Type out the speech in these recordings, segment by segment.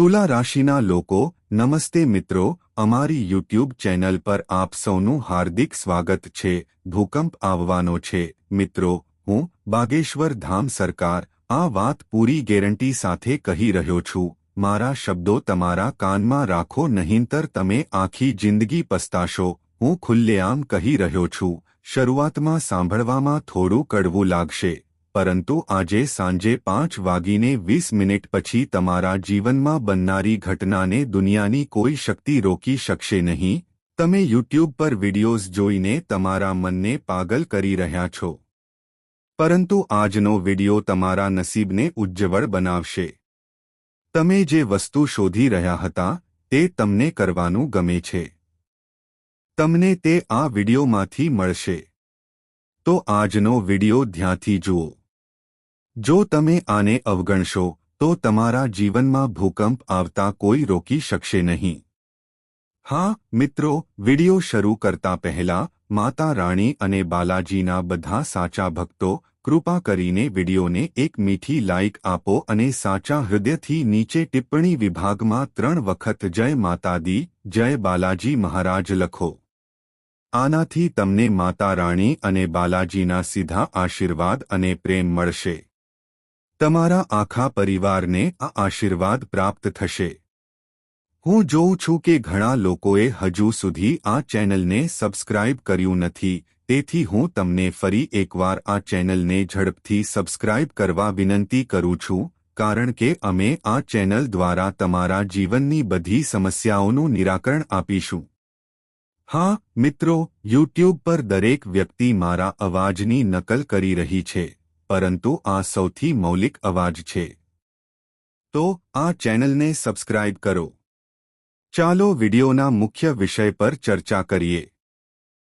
તુલા રાશિના લોકો નમસ્તે મિત્રો અમારી યુટ્યુબ ચેનલ પર આપ સૌનું હાર્દિક સ્વાગત છે ભૂકંપ આવવાનો છે મિત્રો હું બાગેશ્વર ધામ સરકાર આ વાત પૂરી ગેરંટી સાથે કહી રહ્યો છું મારા શબ્દો તમારા કાનમાં રાખો નહીંતર તમે આખી જિંદગી પસ્તાશો હું ખુલ્લેઆમ કહી રહ્યો છું શરૂઆતમાં સાંભળવામાં થોડું કડવું લાગશે પરંતુ આજે સાંજે પાંચ વાગીને વીસ મિનિટ પછી તમારા જીવનમાં બનનારી ઘટનાને દુનિયાની કોઈ શક્તિ રોકી શકશે નહીં. તમે યુટ્યુબ પર વિડિયોઝ જોઈને તમારા મનને પાગલ કરી રહ્યા છો. પરંતુ આજનો વિડિયો તમારા નસીબને ઉજ્જવળ બનાવશે. તમે જે વસ્તુ શોધી રહ્યા હતા, તે તમને કરવાનું ગમે છે. તમને તે આ વિડિયોમાંથી મળશે. તો આજનો વિડિયો ધ્યાંથી જુઓ. જો તમે આને અવગણશો, તો તમારા જીવનમાં ભૂકંપ આવતા કોઈ રોકી શકશે નહીં. હા, મિત્રો, વિડિયો શરૂ કરતા પહેલા, માતા રાણી અને બાલાજીના બધા સાચા ભક્તો, કૃપા કરીને વિડિયોને એક મીઠી લાઇક આપો અને સાચા હૃદયથી નીચે ટિપ્પણી વિભાગમાં ત્રણ વખત જય માતાદી જય બાલાજી મહારાજ લખો. આનાથી તમને માતા રાણી અને બાલાજીના સીધા આશીર્વાદ અને પ્રેમ મળશે. તમારા આખા પરિવારને આ આશીર્વાદ પ્રાપ્ત થશે. હું જોઉં છું કે ઘણા લોકોએ હજુ સુધી આ ચેનલને સબસ્ક્રાઇબ કર્યું નથી, તેથી હું તમને ફરી એકવાર આ ચેનલને ઝડપથી સબસ્ક્રાઇબ કરવા વિનંતી કરું છું, કારણ કે અમે આ ચેનલ દ્વારા તમારા જીવનની બધી સમસ્યાઓનું નિરાકરણ આપીશું. હા, મિત્રો, યુટ્યુબ પર દરેક વ્યક્તિ મારા અવાજની નકલ કરી રહી છે. પરંતુ આ સૌથી મૌલિક અવાજ છે. તો આ ચેનલને સબસ્ક્રાઇબ કરો. ચાલો વિડિયોના મુખ્ય વિષય પર ચર્ચા કરીએ.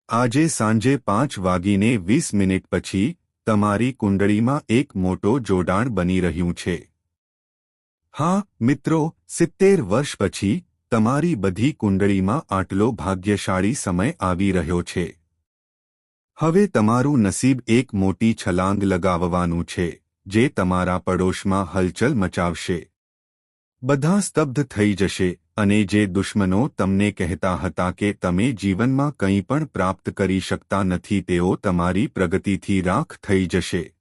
આજે સાંજે પાંચ વાગીને વીસ મિનિટ પછી તમારી કુંડળીમાં એક મોટો જોડાણ બની રહ્યું છે. હા, મિત્રો, સિત્તેર વર્ષ પછી તમારી બધી કુંડળીમાં આટલો ભાગ્યશાળી સમય આવી રહ્યો છે. હવે તમારું નસીબ એક મોટી છલાંગ લગાવવાનું છે, જે તમારા પડોશમાં હલચલ મચાવશે. બધા સ્તબ્ધ થઈ જશે, અને જે દુશ્મનો તમને કહેતા હતા કે તમે જીવનમાં કંઈ પણ પ્રાપ્ત કરી શકતા નથી, તેઓ તમારી પ્રગતિથી રાખ થઈ જશે.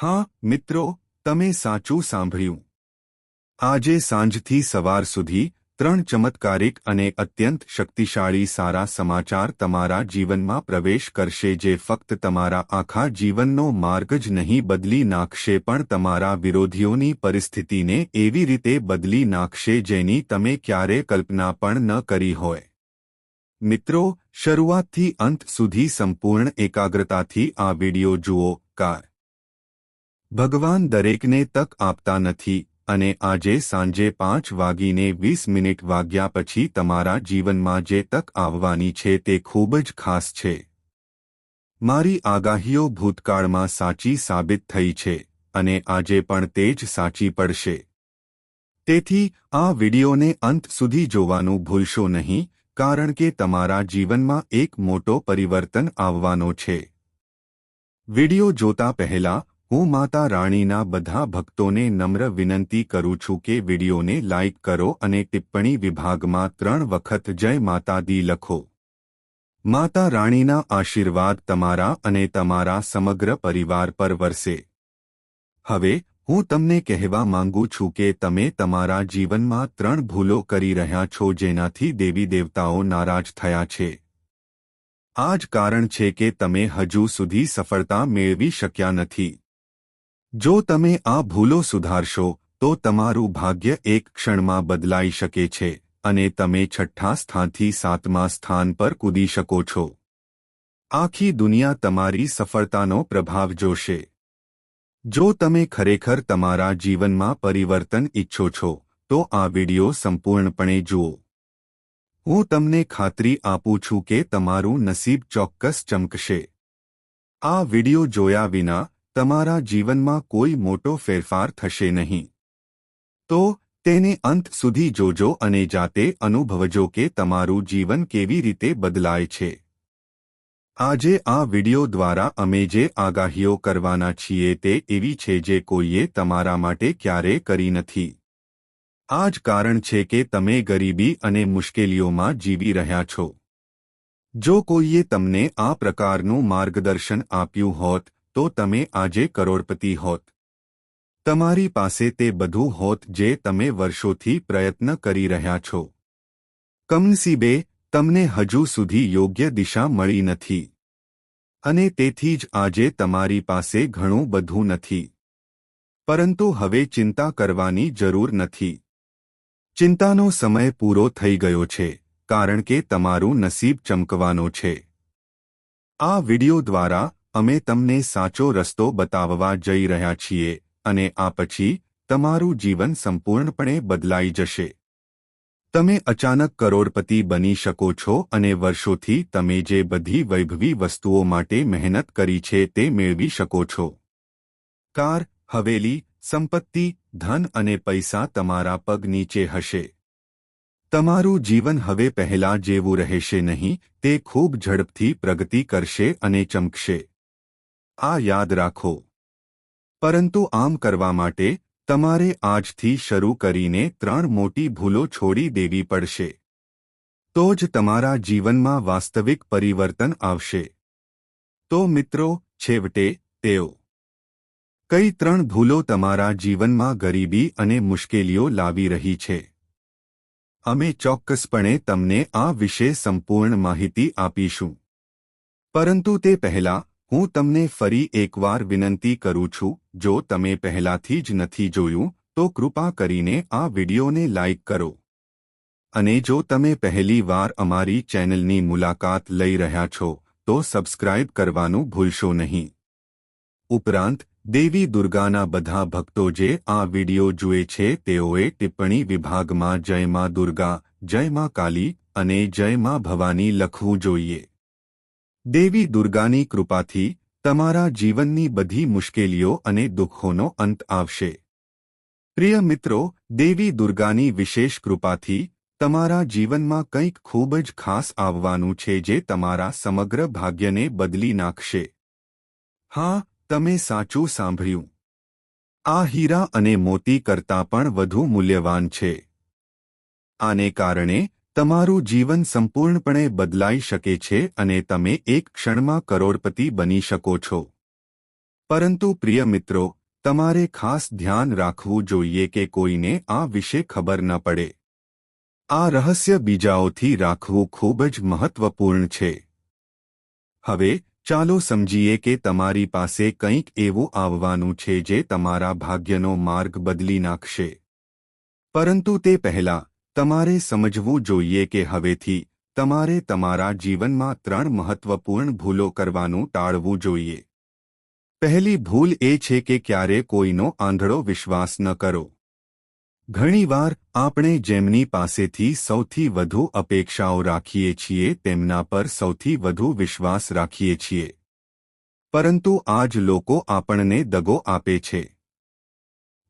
હા, મિત્રો, તમે સાચું સાંભળ્યું. આજે સાંજથી સવાર સુધી ત્રણ ચમત્કારિક અને અત્યંત શક્તિશાળી સારા સમાચાર તમારા જીવનમાં પ્રવેશ કરશે જે ફક્ત તમારા આખા જીવનનો માર્ગ જ નહીં બદલી નાખશે, પણ તમારા વિરોધીઓની પરિસ્થિતિને એવી રીતે બદલી નાખશે જેની તમે ક્યારે કલ્પના પણ ન કરી હોય. મિત્રો, શરૂઆતથી અંત સુધી સંપૂર્ણ એકાગ્રતાથી આ વિડિયો જુઓ, કાર. ભગવાન દરેકને તક આપતા નથી. અને આજે સાંજે પાંચ વાગીને વીસ મિનિટ વાગ્યા પછી તમારા જીવનમાં જે તક આવવાની છે તે ખૂબ જ ખાસ છે. મારી આગાહીઓ ભૂતકાળમાં સાચી સાબિત થઈ છે અને આજે પણ તે જ સાચી પડશે. તેથી, આ વિડિયોને અંત સુધી જોવાનું ભૂલશો નહીં, કારણ કે તમારા જીવનમાં એક મોટો પરિવર્તન આવવાનો છે. વિડિયો જોતા પહેલા હું માતા રાણીના બધા ભક્તોને નમ્ર વિનંતી કરું છું કે વિડીયોને લાઇક કરો અને ટિપ્પણી વિભાગમાં ત્રણ વખત જય માતાદી લખો. માતા રાણીના આશીર્વાદ તમારા અને તમારા સમગ્ર પરિવાર પર વરસે. હવે, હું તમને કહેવા માંગુ છું કે તમે તમારા જીવનમાં ત્રણ ભૂલો કરી રહ્યા છો જેનાથી દેવી દેવતાઓ નારાજ થયા છે. આ જ કારણ છે કે તમે હજુ સુધી સફળતા મેળવી શક્યા નથી. જો તમે આ ભૂલો સુધારશો, તો તમારું ભાગ્ય એક ક્ષણમાં બદલાઈ શકે છે અને તમે છઠ્ઠા સ્થાનથી સાતમા સ્થાન પર કૂદી શકો છો. આખી દુનિયા તમારી સફળતાનો પ્રભાવ જોશે. જો તમે ખરેખર તમારા જીવનમાં પરિવર્તન ઇચ્છો છો, તો આ વિડિયો સંપૂર્ણપણે જુઓ. હું તમને ખાતરી આપું છું કે તમારું નસીબ ચોક્કસ ચમકશે. આ વિડિયો જોયા વિના તમારા જીવનમાં કોઈ મોટો ફેરફાર થશે નહીં. તો તેને અંત સુધી જોજો અને જાતે અનુભવજો કે તમારું જીવન કેવી રીતે બદલાય છે. આજે આ વિડિયો દ્વારા અમે જે આગાહીઓ કરવાના છીએ તે એવી છે જે કોઈએ તમારા માટે ક્યારે કરી નથી. આ જ કારણ છે કે તમે ગરીબી અને મુશ્કેલીઓમાં જીવી રહ્યા છો. જો કોઈએ તમને આ પ્રકારનું માર્ગદર્શન આપ્યું હોત તો તમે આજે કરોડપતિ હોત. તમારી પાસે તે બધું હોત જે તમે વર્ષોથી પ્રયત્ન કરી રહ્યા છો. કમનસીબે, તમને હજુ સુધી યોગ્ય દિશા મળી નથી. અને તેથી જ આજે તમારી પાસે ઘણું બધું નથી. પરંતુ હવે ચિંતા કરવાની જરૂર નથી. ચિંતાનો સમય પૂરો થઈ ગયો છે, કારણ કે તમારું નસીબ ચમકવાનો છે. આ વિડિયો દ્વારા અમે તમને સાચો રસ્તો બતાવવા જઈ રહ્યા છીએ અને આ પછી તમારું જીવન સંપૂર્ણપણે બદલાઈ જશે. તમે અચાનક કરોડપતિ બની શકો છો અને વર્ષોથી તમે જે બધી વૈભવી વસ્તુઓ માટે મહેનત કરી છે તે મેળવી શકો છો. કાર, હવેલી, સંપત્તિ, ધન અને પૈસા તમારા પગ નીચે હશે. તમારું જીવન હવે પહેલા જેવું રહેશે નહીં, તે ખૂબ ઝડપથી પ્રગતિ કરશે અને ચમકશે. આ યાદ રાખો. પરંતુ આમ કરવા માટે તમારે આજથી શરૂ કરીને ત્રણ મોટી ભૂલો છોડી દેવી પડશે. તો જ તમારા જીવનમાં વાસ્તવિક પરિવર્તન આવશે. તો મિત્રો, છેવટે તેઓ. કઈ ત્રણ ભૂલો તમારા જીવનમાં ગરીબી અને મુશ્કેલીઓ લાવી રહી છે? અમે ચોક્કસપણે તમને આ વિશે સંપૂર્ણ માહિતી આપીશું. પરંતુ તે પહેલાં હું તમને ફરી એકવાર વિનંતી કરું છું, જો તમે પહેલાથી જ નથી જોયું, તો કૃપા કરીને આ વિડિયોને લાઇક કરો. અને જો તમે પહેલી વાર અમારી ચેનલની મુલાકાત લઈ રહ્યા છો, તો સબસ્ક્રાઇબ કરવાનું ભૂલશો નહીં. ઉપરાંત, દેવી દુર્ગાના બધા ભક્તો જે આ વિડિયો જુએ છે, તેઓએ ટિપ્પણી વિભાગમાં જય માં દુર્ગા, જય માં કાલી અને જય માં ભવાની લખવું જોઈએ. દેવી દુર્ગાની કૃપાથી તમારા જીવનની બધી મુશ્કેલીઓ અને દુઃખોનો અંત આવશે. પ્રિય મિત્રો, દેવી દુર્ગાની વિશેષ કૃપાથી તમારા જીવનમાં કંઈક ખૂબ જ ખાસ આવવાનું છે જે તમારા સમગ્ર ભાગ્યને બદલી નાખશે. હા, તમે સાચું સાંભળ્યું. આ હીરા અને મોતી કરતાં પણ વધુ મૂલ્યવાન છે. આને કારણે તમારું જીવન સંપૂર્ણપણે બદલાઈ શકે છે અને તમે એક ક્ષણમાં કરોડપતિ બની શકો છો. પરંતુ પ્રિય મિત્રો, તમારે ખાસ ધ્યાન રાખવું જોઈએ કે કોઈને આ વિશે ખબર ન પડે. આ રહસ્ય બીજાઓથી રાખવું ખૂબ જ મહત્વપૂર્ણ છે. હવે, ચાલો સમજીએ કે તમારી પાસે કંઈક એવું આવવાનું છે જે તમારા ભાગ્યનો માર્ગ બદલી નાખશે. પરંતુ તે પહેલાં તમારે સમજવું જોઈએ કે હવેથી તમારે તમારા જીવનમાં ત્રણ મહત્વપૂર્ણ ભૂલો કરવાનું ટાળવું જોઈએ. પહેલી ભૂલ એ છે કે ક્યારે કોઈનો આંધળો વિશ્વાસ ન કરો. ઘણીવાર આપણે જેમની પાસેથી સૌથી વધુ અપેક્ષાઓ રાખીએ છીએ તેમના પર સૌથી વધુ વિશ્વાસ રાખીએ છીએ. પરંતુ આજ લોકો આપણને દગો આપે છે.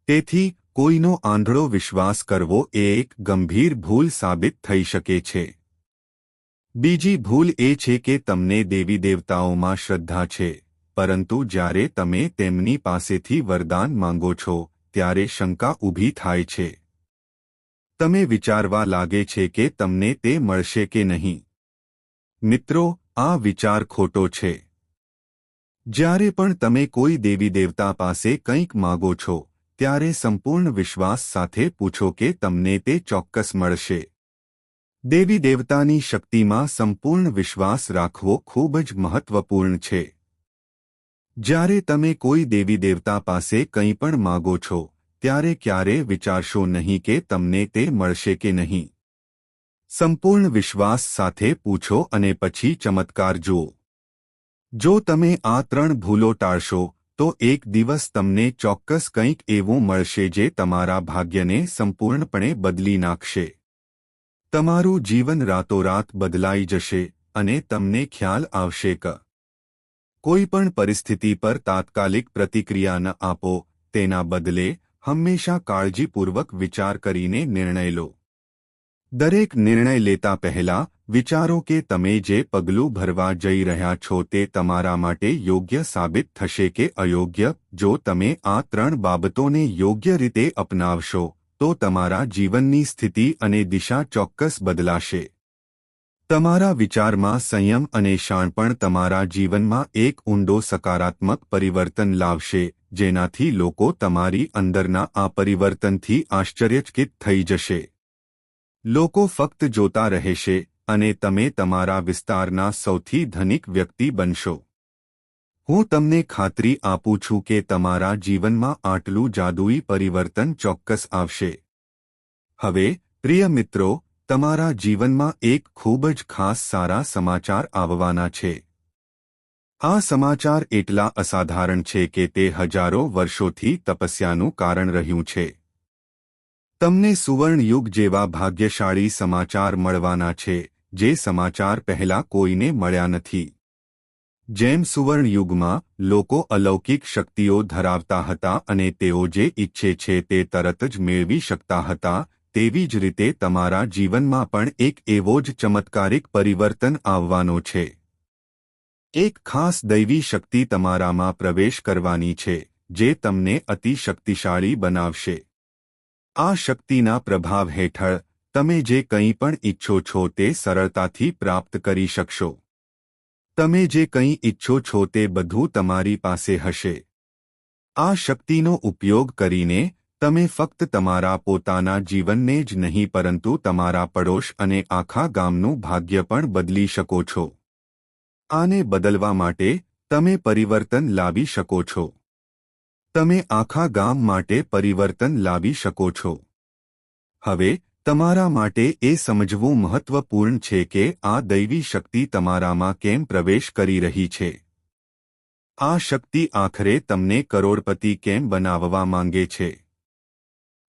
તેથી કોઈનો આંધળો વિશ્વાસ કરવો એ એક ગંભીર ભૂલ સાબિત થઈ શકે છે. બીજી ભૂલ એ છે કે તમને દેવી દેવતાઓમાં શ્રદ્ધા છે, પરંતુ જ્યારે તમે તેમની પાસેથી વરદાન માંગો છો, ત્યારે શંકા ઊભી થાય છે. તમે વિચારવા લાગે છે કે તમને તે મળશે કે નહીં. મિત્રો, આ વિચાર ખોટો છે. જ્યારે પણ તમે કોઈ દેવી દેવતા પાસે કંઈક માગો છો ત્યારે સંપૂર્ણ વિશ્વાસ સાથે પૂછો કે તમને તે ચોક્કસ મળશે. દેવી દેવતાની શક્તિમાં સંપૂર્ણ વિશ્વાસ રાખવો ખૂબ જ મહત્વપૂર્ણ છે. જ્યારે તમે કોઈ દેવી દેવતા પાસે કંઈ પણ માગો છો, ત્યારે ક્યારે વિચારશો નહીં કે તમને તે મળશે કે નહીં? સંપૂર્ણ વિશ્વાસ સાથે પૂછો અને પછી ચમત્કાર જુઓ. જો તમે આ ત્રણ ભૂલો ટાળશો તો એક દિવસ તમને ચોક્કસ કંઈક એવું મળશે જે તમારા ભાગ્યને સંપૂર્ણપણે બદલી નાખશે. તમારું જીવન રાતોરાત બદલાઈ જશે અને તમને ખ્યાલ આવશે કે કોઈ પણ પરિસ્થિતિ પર તાત્કાલિક પ્રતિક્રિયા ન આપો, તેના બદલે હંમેશા કાળજીપૂર્વક વિચાર કરીને નિર્ણય લો. દરેક નિર્ણય લેતા પહેલા વિચારો કે તમે જે પગલું ભરવા જઈ રહ્યા છો તે તમારા માટે યોગ્ય સાબિત થશે કે અયોગ્ય. જો તમે આ ત્રણ બાબતોને યોગ્ય રીતે અપનાવશો, તો તમારા જીવનની સ્થિતિ અને દિશા ચોક્કસ બદલાશે. તમારા વિચારમાં સંયમ અને શાણપણ તમારા જીવનમાં એક ઊંડો સકારાત્મક પરિવર્તન લાવશે, જેનાથી લોકો તમારી અંદરના આ પરિવર્તનથી આશ્ચર્યચકિત થઈ જશે. લોકો ફક્ત જોતા રહેશે અને તમે તમારા વિસ્તારના સૌથી ધનિક વ્યક્તિ બનશો. હું તમને ખાતરી આપું છું કે તમારા જીવનમાં આટલું જાદુઈ પરિવર્તન ચોક્કસ આવશે. હવે, પ્રિય મિત્રો, તમારા જીવનમાં એક ખૂબ જ ખાસ સારા સમાચાર આવવાના છે. આ સમાચાર એટલા અસાધારણ છે કે તે હજારો વર્ષોથી તપસ્યાનું કારણ રહ્યું છે. તમને સુવર્ણયુગ જેવા ભાગ્યશાળી સમાચાર મળવાના છે, જે સમાચાર પહેલા કોઈને મળ્યા નથી. જેમ સુવર્ણયુગમાં, લોકો અલૌકિક શક્તિઓ ધરાવતા હતા અને તેઓ જે ઈચ્છે છે તે તરત જ મેળવી શકતા હતા, તેવી જ રીતે તમારા જીવનમાં પણ એક એવો જ ચમત્કારિક પરિવર્તન આવવાનો છે. એક ખાસ દૈવી શક્તિ તમારામાં પ્રવેશ કરવાની છે, જે તમને અતિ શક્તિશાળી બનાવશે. આ શક્તિના પ્રભાવ હેઠળ, તમે જે કંઈ પણ ઈચ્છો છો તે સરળતાથી પ્રાપ્ત કરી શકશો. તમે જે કંઈ ઈચ્છો છો તે બધું તમારી પાસે હશે. આ શક્તિનો ઉપયોગ કરીને, તમે ફક્ત તમારા પોતાના જીવનને જ નહીં પરંતુ તમારા પડોશ અને આખા ગામનું ભાગ્ય પણ બદલી શકો છો. આને બદલવા માટે, તમે પરિવર્તન લાવી શકો છો. તમે આખા ગામ માટે પરિવર્તન લાવી શકો છો. હવે, તમારા માટે એ સમજવું મહત્વપૂર્ણ છે કે આ દૈવી શક્તિ તમારામાં કેમ પ્રવેશ કરી રહી છે. આ શક્તિ આખરે તમને કરોડપતિ કેમ બનાવવા માંગે છે.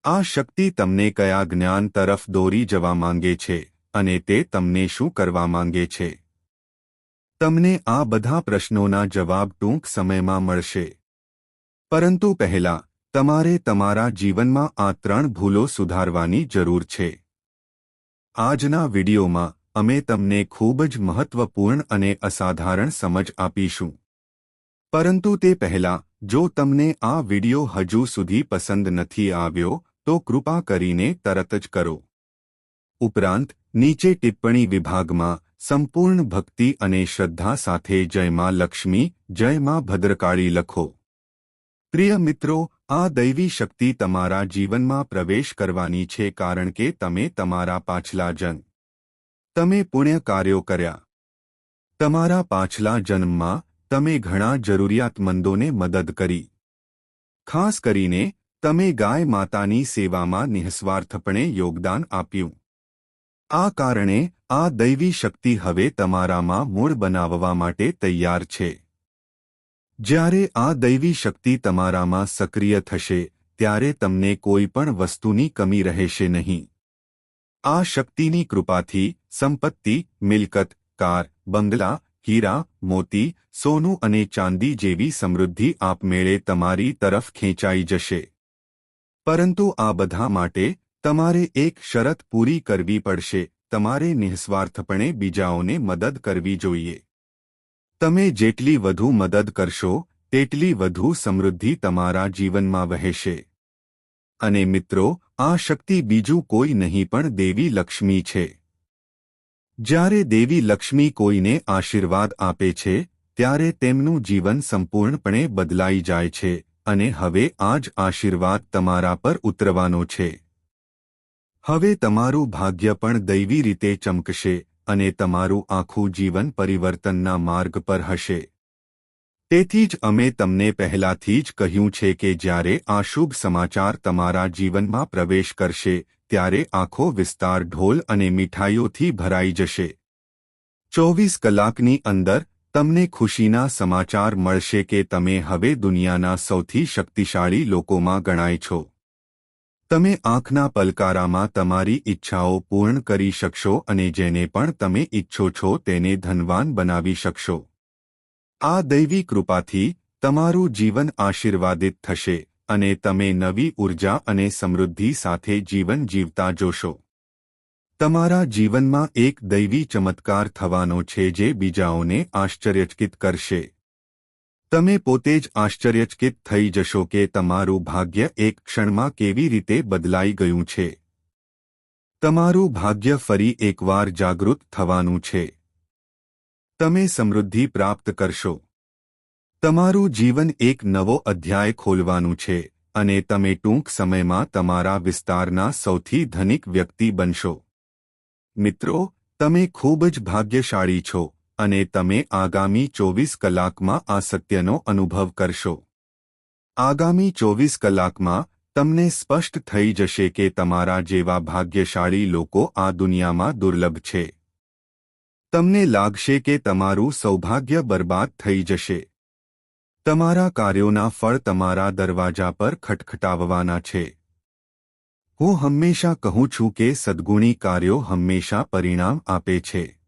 આ શક્તિ તમને કયા જ્ઞાન તરફ દોરી જવા માંગે છે અને તે તમને શું કરવા માંગે છે. તમને આ બધા પ્રશ્નોના જવાબ ટૂંક સમયમાં મળશે. પરંતુ પહેલા, તમારે તમારા જીવનમાં આ ત્રણ ભૂલો સુધારવાની જરૂર છે. આજના વિડીયોમાં, અમે તમને ખૂબ જ મહત્વપૂર્ણ અને અસાધારણ સમજ આપીશું. પરંતુ તે પહેલા, જો તમને આ વિડિયો હજુ સુધી પસંદ નથી આવ્યો, તો કૃપા કરીને તરત જ કરો. ઉપરાંત, નીચે ટિપ્પણી વિભાગમાં, સંપૂર્ણ ભક્તિ અને શ્રદ્ધા સાથે જયમાં લક્ષ્મી જયમાં ભદ્રકાળી લખો. પ્રિય મિત્રો, આ દૈવી શક્તિ તમારા જીવનમાં પ્રવેશ કરવાની છે કારણ કે તમે તમારા પાછલા જન્મ તમે પુણ્ય કાર્યો કર્યા. તમારા પાછલા જન્મમાં તમે ઘણા જરૂરિયાતમંદોને મદદ કરી. ખાસ કરીને, તમે ગાય માતાની સેવામાં નિઃસ્વાર્થપણે યોગદાન આપ્યું. આ કારણે આ દૈવી શક્તિ હવે તમારામાં મૂળ બનાવવા માટે તૈયાર છે. જ્યારે આ દૈવી શક્તિ તમારામાં સક્રિય થશે, ત્યારે તમને કોઈ પણ વસ્તુની કમી રહેશે નહીં. આ શક્તિની કૃપાથી સંપત્તિ, મિલકત, કાર, બંગલા, હીરા, મોતી, સોનું અને ચાંદી જેવી સમૃદ્ધિ આપમેળે તમારી તરફ ખેંચાઈ જશે. પરંતુ આ બધા માટે તમારે એક શરત પૂરી કરવી પડશે, તમારે નિઃસ્વાર્થપણે બીજાઓને મદદ કરવી જોઈએ. તમે જેટલી વધુ મદદ કરશો, તેટલી વધુ સમૃદ્ધિ તમારા જીવનમાં વહેશે. અને મિત્રો, આ શક્તિ બીજું કોઈ નહીં પણ દેવી લક્ષ્મી છે. જ્યારે દેવી લક્ષ્મી કોઈને આશીર્વાદ આપે છે, ત્યારે તેમનું જીવન સંપૂર્ણપણે બદલાઈ જાય છે અને હવે આ જ આશીર્વાદ તમારા પર ઉતરવાનો છે. હવે તમારું ભાગ્ય પણ દૈવી રીતે ચમકશે અને તમારું આખું જીવન પરિવર્તનના માર્ગ પર હશે. તેથી જ અમે તમને પહેલાથી જ કહ્યું છે કે જ્યારે આ શુભ સમાચાર તમારા જીવનમાં પ્રવેશ કરશે, ત્યારે આખો વિસ્તાર ઢોલ અને મીઠાઈઓથી ભરાઈ જશે. ચોવીસ કલાકની અંદર, તમને ખુશીના સમાચાર મળશે કે તમે હવે દુનિયાના સૌથી શક્તિશાળી લોકોમાં ગણાય છો. તમે આંખના પલકારામાં તમારી ઈચ્છાઓ પૂર્ણ કરી શકશો અને જેને પણ તમે ઈચ્છો છો તેને ધનવાન બનાવી શકશો. આ દૈવી કૃપાથી તમારું જીવન આશીર્વાદિત થશે અને તમે નવી ઊર્જા અને સમૃદ્ધિ સાથે જીવન જીવતા જોશો. તમારા જીવનમાં એક દૈવી ચમત્કાર થવાનો છે જે બીજાઓને આશ્ચર્યચકિત કરશે. તમે પોતે જ આશ્ચર્યચકિત થઈ જશો કે તમારું ભાગ્ય એક ક્ષણમાં કેવી રીતે બદલાઈ ગયું છે. તમારું ભાગ્ય ફરી એકવાર જાગૃત થવાનું છે. તમે સમૃદ્ધિ પ્રાપ્ત કરશો. તમારું જીવન એક નવો અધ્યાય ખોલવાનું છે અને તમે ટૂંક સમયમાં તમારા વિસ્તારના સૌથી ધનિક વ્યક્તિ બનશો. મિત્રો, તમે ખૂબ જ ભાગ્યશાળી છો. અને તમે આગામી ચોવીસ કલાકમાં આ સત્યનો અનુભવ કરશો. આગામી ચોવીસ કલાકમાં તમને સ્પષ્ટ થઈ જશે કે તમારા જેવા ભાગ્યશાળી લોકો આ દુનિયામાં દુર્લભ છે. તમને લાગશે કે તમારું સૌભાગ્ય બરબાદ થઈ જશે. તમારા કાર્યોના ફળ તમારા દરવાજા પર ખટખટાવવાના છે. હું હંમેશા કહું છું કે સદ્ગુણી કાર્યો હંમેશા પરિણામ આપે છે.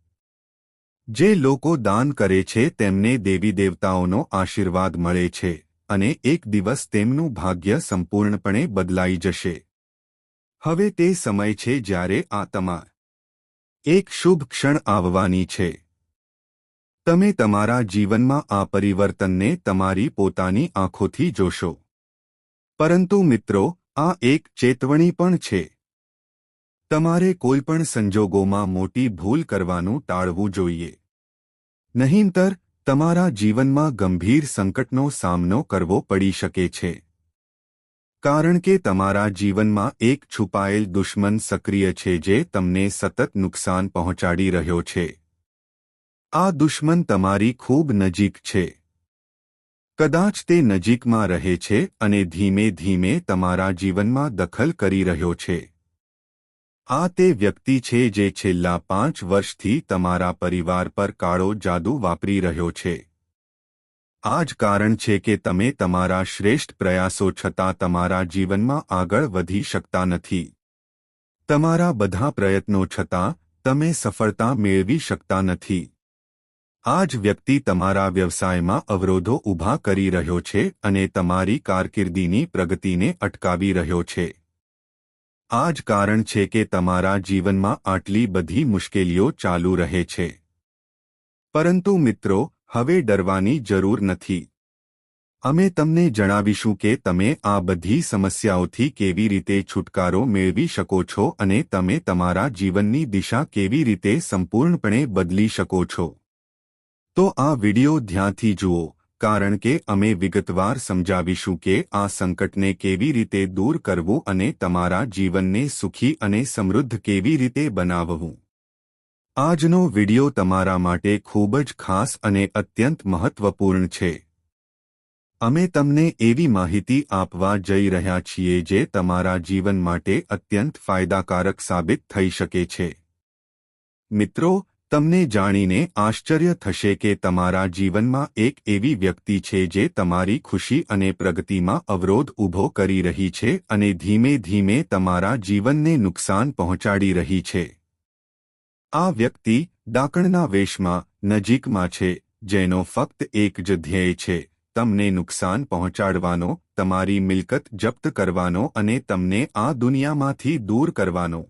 જે લોકો દાન કરે છે તેમને દેવી દેવતાઓનો આશીર્વાદ મળે છે, અને એક દિવસ તેમનું ભાગ્ય સંપૂર્ણપણે બદલાઈ જશે. હવે તે સમય છે જ્યારે આ તમા એક શુભ ક્ષણ આવવાની છે. તમે તમારા જીવનમાં આ પરિવર્તનને તમારી પોતાની આંખોથી જોશો. પરંતુ મિત્રો, આ એક ચેતવણી પણ છે. તમારે કોઈપણ સંજોગોમાં મોટી ભૂલ કરવાનું ટાળવું જોઈએ. નહીંતર, તમારા જીવનમાં ગંભીર સંકટનો સામનો કરવો પડી શકે છે. કારણ કે તમારા જીવનમાં એક છુપાયેલ દુશ્મન સક્રિય છે જે તમને સતત નુકસાન પહોંચાડી રહ્યો છે. આ દુશ્મન તમારી ખૂબ નજીક છે. કદાચ તે નજીકમાં રહે છે અને ધીમે ધીમે તમારા જીવનમાં દખલ કરી રહ્યો છે. આ તે વ્યક્તિ છે જે છેલ્લા પાંચ વર્ષથી તમારા પરિવાર પર કાળો જાદુ વાપરી રહ્યો છે. આ જ કારણ છે કે તમે તમારા શ્રેષ્ઠ પ્રયાસો છતાં તમારા જીવનમાં આગળ વધી શકતા નથી. તમારા બધા પ્રયત્નો છતાં તમે સફળતા મેળવી શકતા નથી. આ જ વ્યક્તિ તમારા વ્યવસાયમાં અવરોધો ઊભા કરી રહ્યો છે અને તમારી કારકિર્દીની પ્રગતિને અટકાવી રહ્યો છે. આ જ કારણ છે કે તમારા જીવનમાં આટલી બધી મુશ્કેલીઓ ચાલુ રહે છે. પરંતુ મિત્રો, હવે ડરવાની જરૂર નથી. અમે તમને જણાવીશું કે તમે આ બધી સમસ્યાઓથી કેવી રીતે છુટકારો મેળવી શકો છો અને તમે તમારા જીવનની દિશા કેવી રીતે સંપૂર્ણપણે બદલી શકો છો. તો આ વિડિયો ધ્યાનથી જુઓ. કારણ કે અમે વિગતવાર સમજાવીશું કે આ સંકટને કેવી રીતે દૂર કરવું અને તમારા જીવનને સુખી અને સમૃદ્ધ કેવી રીતે બનાવવું. આજનો વિડિયો તમારા માટે ખૂબ જ ખાસ અને અત્યંત મહત્વપૂર્ણ છે. અમે તમને એવી માહિતી આપવા જઈ રહ્યા છીએ જે તમારા જીવન માટે અત્યંત ફાયદાકારક સાબિત થઈ શકે છે. મિત્રો તમને જાણીને આશ્ચર્ય થશે કે તમારા જીવનમાં એક એવી વ્યક્તિ છે જે તમારી ખુશી અને પ્રગતિમાં અવરોધ ઊભો કરી રહી છે અને ધીમે ધીમે તમારા જીવનને નુકસાન પહોંચાડી રહી છે. આ વ્યક્તિ ડાકણના વેશમાં નજીકમાં છે, જેનો ફક્ત એક જ ધ્યેય છે, તમને નુકસાન પહોંચાડવાનો, તમારી મિલકત જપ્ત કરવાનો અને તમને આ દુનિયામાંથી દૂર કરવાનો.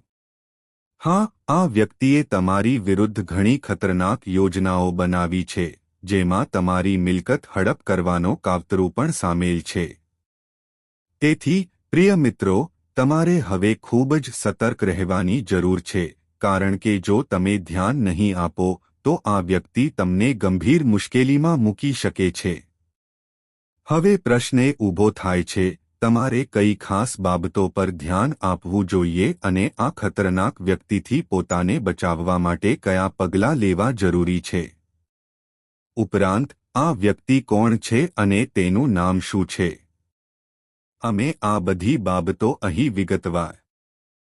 હા, આ વ્યક્તિએ તમારી વિરુદ્ધ ઘણી ખતરનાક યોજનાઓ બનાવી છે, જેમાં તમારી મિલકત હડપ કરવાનો કાવતરું પણ સામેલ છે. તેથી, પ્રિય મિત્રો, તમારે હવે ખૂબ જ સતર્ક રહેવાની જરૂર છે, કારણ કે જો તમે ધ્યાન નહીં આપો, તો આ વ્યક્તિ તમને ગંભીર મુશ્કેલીમાં મૂકી શકે છે. હવે પ્રશ્ન ઊભો થાય છે તમારે કઈ ખાસ બાબતો પર ધ્યાન આપવું જોઈએ અને આ ખતરનાક વ્યક્તિથી પોતાને બચાવવા માટે કયા પગલાં લેવા જરૂરી છે? ઉપરાંત, આ વ્યક્તિ કોણ છે અને તેનું નામ શું છે? અમે આ બધી બાબતો અહીં વિગતવાર